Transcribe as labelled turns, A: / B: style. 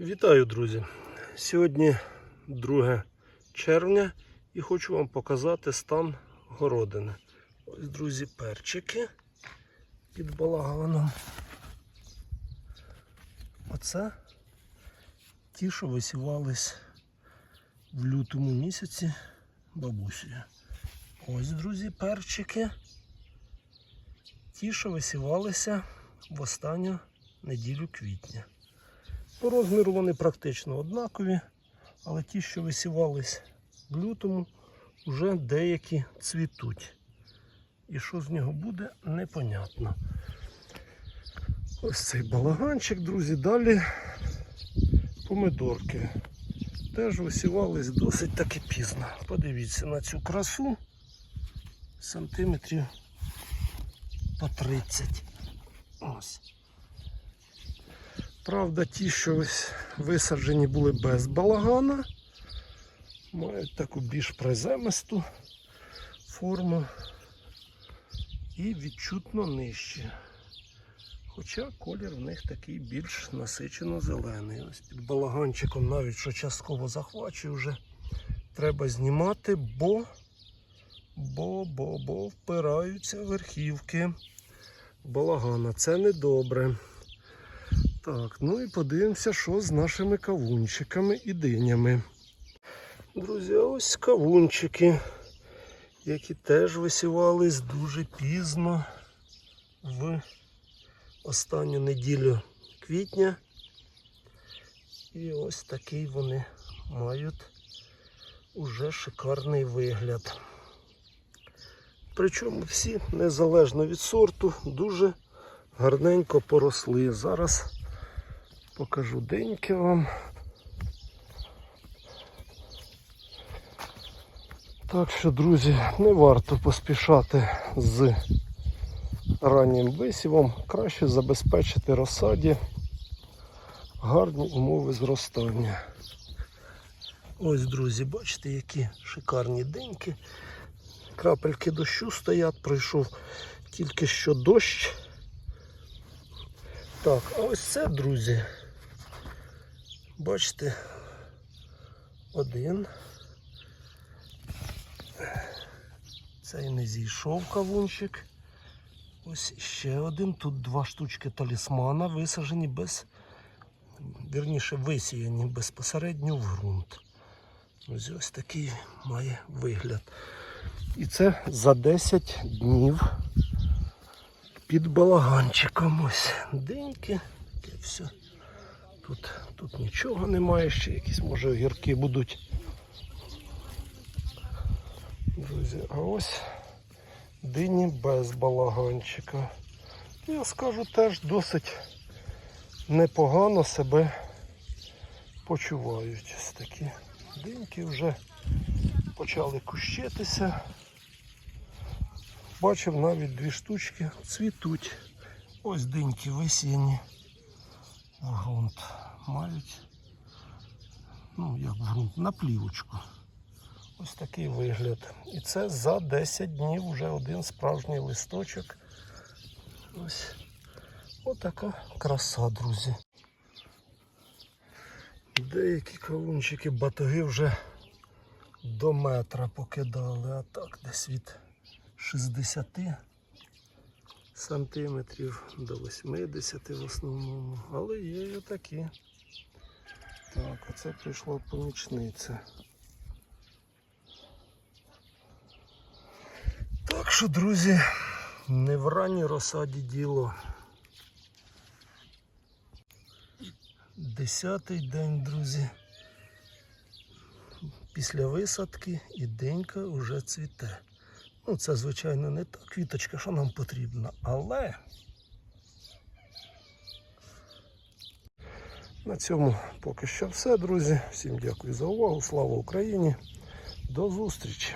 A: Вітаю, друзі! Сьогодні 2 червня і хочу вам показати стан городини. Ось, друзі, перчики під балаганом. Оце ті, що висівались в лютому місяці бабусею. Ось, друзі, перчики. Ті, що висівалися в останню неділю квітня. По розміру вони практично однакові, але ті, що висівались в лютому, вже деякі цвітуть. І що з нього буде, непонятно. Ось цей балаганчик, друзі. Далі помидорки. Теж висівались досить таки пізно. Подивіться на цю красу сантиметрів по 30. Ось. Правда, ті, що ось висаджені були без балагана, мають таку більш приземисту форму і відчутно нижче. Хоча колір в них такий більш насичено зелений. Ось під балаганчиком навіть що частково захвачує вже треба знімати, бо, бо, бо, бо впираються верхівки балагана. Це недобре. Так, ну і подивимося, що з нашими кавунчиками і динями. Друзі, ось кавунчики, які теж висівались дуже пізно в останню неділю квітня. І ось такий вони мають уже шикарний вигляд. Причому всі, незалежно від сорту, дуже гарненько поросли. Зараз покажу деньки вам. Так що, друзі, не варто поспішати з раннім висівом. Краще забезпечити розсаді гарні умови зростання. Ось, друзі, бачите, які шикарні деньки. Крапельки дощу стоять, пройшов тільки що дощ. Так, а ось це, друзі. Бачите, один. Цей не зійшов кавунчик. Ось ще один. Тут два штучки талісмана висаджені без, вірніше, висіяні безпосередньо в ґрунт. Ось ось такий має вигляд. І це за 10 днів під балаганчиком. Ось деньки. Таке все. Тут, тут нічого немає, ще якісь може огірки будуть. Друзі, а ось дині без балаганчика. Я скажу теж досить непогано себе почувають. Ось такі диньки вже почали кущитися. Бачив навіть дві штучки цвітуть. Ось диньки висіяні в ґрунт. Мають, ну як в ґрунт, на плівочку. Ось такий вигляд. І це за 10 днів вже один справжній листочок. Ось отака краса, друзі. Деякі кавунчики батоги вже до метра покидали, а так десь від 60 сантиметрів до 80 в основному. Але є і такі. Так, оце прийшла помічниця. Так що, друзі, не в ранній розсаді діло. Десятий день, друзі. Після висадки і денька вже цвіте. Ну, це, звичайно, не та квіточка, що нам потрібно, але на цьому поки що все, друзі. Всім дякую за увагу. Слава Україні. До зустрічі!